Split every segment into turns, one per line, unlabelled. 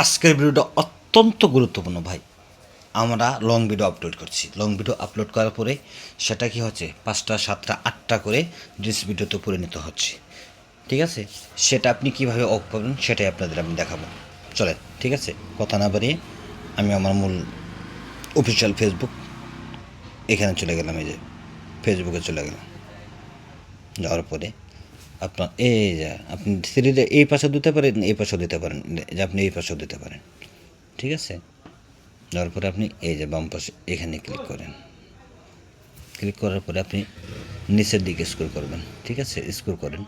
আজকের ভিডিওটা অত্যন্ত গুরুত্বপূর্ণ ভাই। আমরা লং ভিডিও আপলোড করছি। লং ভিডিও আপলোড করার পরে সেটা কি হচ্ছে? পাঁচটা, সাতটা, আটটা করে রিলস ভিডিওতে পরিণত হচ্ছে। ঠিক আছে? সেটা আপনি কীভাবে অফ করবেন সেটাই আপনাদের আমি দেখাবো। চলেন, ঠিক আছে? কথা না বাড়িয়ে আমি আমার মূল অফিসিয়াল ফেসবুক এখানে চলে গেলাম, এই যে ফেসবুকে চলে গেলাম। যাওয়ার পরে আপনার এই যে, আপনি সিরিজে এই পাশে দিতে পারেন, এই পাশেও দিতে পারেন, যে আপনি এই পাশেও দিতে পারেন। ঠিক আছে? যাওয়ার পরে আপনি এই যে বাম পাশে, এখানে ক্লিক করেন। ক্লিক করার পরে আপনি নিচের দিকে স্ক্রল করবেন। ঠিক আছে? স্ক্রল করেন।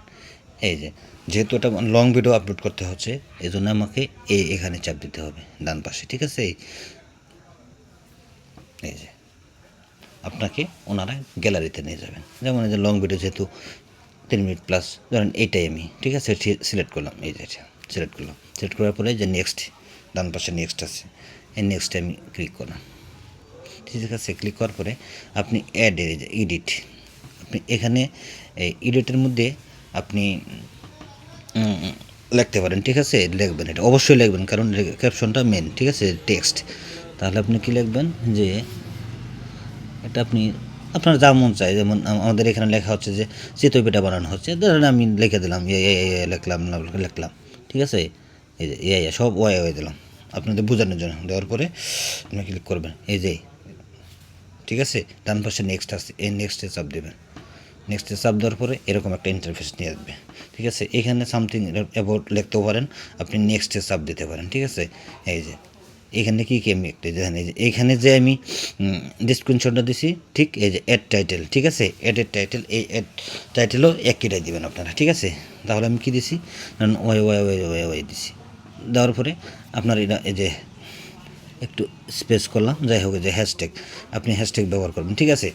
এই যে, যেহেতু এটা লং ভিডিও আপলোড করতে হচ্ছে এই জন্য আমাকে এই এখানে চাপ দিতে হবে, ডান পাশে। ঠিক আছে? এই যে, আপনাকে ওনারা গ্যালারিতে নিয়ে যাবেন। যেমন এই যে লং ভিডিও যেহেতু তিন মিনিট প্লাস ধরেন এইটাই আমি, ঠিক আছে? সিলেক্ট করলাম, এই যে সিলেক্ট করলাম। সিলেক্ট করার পরে যে নেক্সট ডান পাশে নেক্সট আছে। এই নেক্সটে আমি ক্লিক করলাম। ঠিক আছে ক্লিক করার পরে আপনি অ্যাড এডিট আপনি এখানে এই এডিটের মধ্যে আপনি লিখতে পারেন, ঠিক আছে? লিখবেন এটা, অবশ্যই লিখবেন, কারণ ক্যাপশনটা মেন ঠিক আছে? টেক্সট তাহলে আপনি কি লিখবেন? যে এটা আপনি আপনার যা মন চায়, যেমন আমাদের এখানে লেখা হচ্ছে যে, চিতই পিঠা বানানো হচ্ছে। ধরেন আমি লিখে দিলাম এ এ এ এ লিখলাম লিখলাম। ঠিক আছে? এই যে এ সব ওয়াই ওয়ে দিলাম। আপনাদের বোঝানোর জন্য দেওয়ার পরে আপনি ক্লিক করবেন। এই যে, ঠিক আছে? ডান পাশে নেক্সট আসছে এই নেক্সটে চাপ দেবেন। নেক্সটে চাপ দেওয়ার পরে এরকম একটা ইন্টারফেস নিয়ে আসবে। ঠিক আছে? এখানে সামথিং অ্যাবাউট লিখতেও পারেন, আপনি নেক্সটে চাপ দিতে পারেন। ঠিক আছে? এই যে এখানে কী আমি একটা দেখেন এই যে এইখানে যে আমি ডিসক্রিপশনটা দিছি, ঠিক এই যে অ্যাড টাইটেল ঠিক আছে? অ্যাডের টাইটেল এই অ্যাড টাইটেলও একইটাই দিবেন আপনারা, ঠিক আছে? তাহলে আমি কী দিছি? Y Y Y Y Y দিছি। দেওয়ার পরে আপনার এটা, এই যে একটু স্পেস করলাম, যাই হোক যে হ্যাশট্যাগ আপনি হ্যাশট্যাগ ব্যবহার করবেন, ঠিক আছে?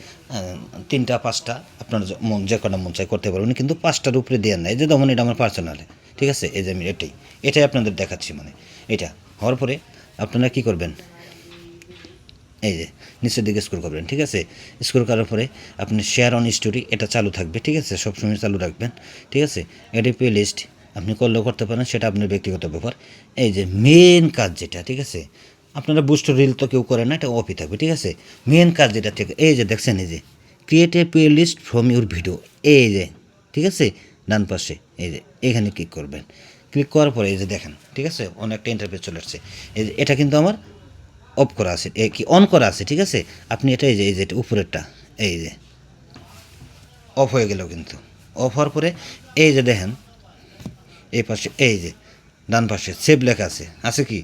তিনটা, পাঁচটা, আপনার মন, যে কটা মন চাই করতে পারবেন, কিন্তু পাঁচটার উপরে দেওয়ার নাই যে তখন এটা আমার পার্সোনালে ঠিক আছে? এই যে আমি এটাই এটাই আপনাদের দেখাচ্ছি মানে এটা। হওয়ার পরে আপনারা কি করবেন? এই যে, নিচের দিকে স্ক্রল করবেন, ঠিক আছে? স্ক্রল করার পরে আপনি শেয়ার অন স্টোরি এটা চালু থাকবে, ঠিক আছে? সবসময় চালু রাখবেন, ঠিক আছে? এটি প্লে লিস্ট আপনি করলেও করতে পারেন, সেটা আপনার ব্যক্তিগত ব্যাপার। এই যে মেন কাজ যেটা, ঠিক আছে? আপনারা বুস্ট রিল তো কেউ করে না, এটা অফই থাকবে, ঠিক আছে? মেন কাজ যেটা, ঠিক, এই যে দেখছেন, এই যে create a playlist from your video এই যে, ঠিক আছে? ডান পাশে, এই যে, এখানে ক্লিক করবেন। ক্লিক করার পরে এই যে দেখেন, ঠিক আছে? অনেকটা ইন্টারফেস চলে আসছে। এই যে এটা কিন্তু আমার অফ করা আছে। কি অন করা আছে, ঠিক আছে? আপনি এটা এই যে এই যে উপরেরটা, এই যে অফ হয়ে গেল কিন্তু। অফ হওয়ার পরে এই যে দেখেন, এই পাশে, এই যে ডান পাশে সেভ লেখা আছে। আছে কি?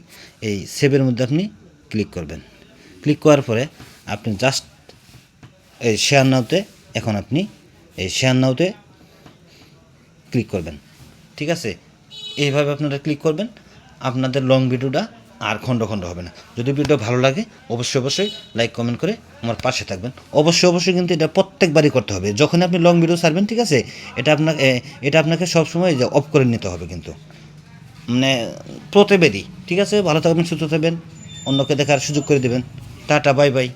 এই সেভের মধ্যে আপনি ক্লিক করবেন। ক্লিক করার পরে আপনি জাস্ট এই শেয়ার নাওতে এখন আপনি এই শেয়ার নাওতে ক্লিক করবেন। ঠিক আছে? এইভাবে আপনারা ক্লিক করবেন, আপনাদের লং ভিডিওটা আর খণ্ড খণ্ড হবে না। যদি ভিডিও ভালো লাগে, অবশ্যই অবশ্যই লাইক কমেন্ট করে আমার পাশে থাকবেন। অবশ্যই অবশ্যই কিন্তু এটা প্রত্যেকবারই করতে হবে। যখন আপনি লং ভিডিও ছাড়বেন, ঠিক আছে, এটা আপনাকে এটা আপনাকে সবসময় অফ করে নিতে হবে কিন্তু। মানে প্রতিবেদী, ঠিক আছে, ভালো থাকবেন, সুস্থ থাকবেন, অন্যকে দেখার সুযোগ করে দেবেন। Tata bye bye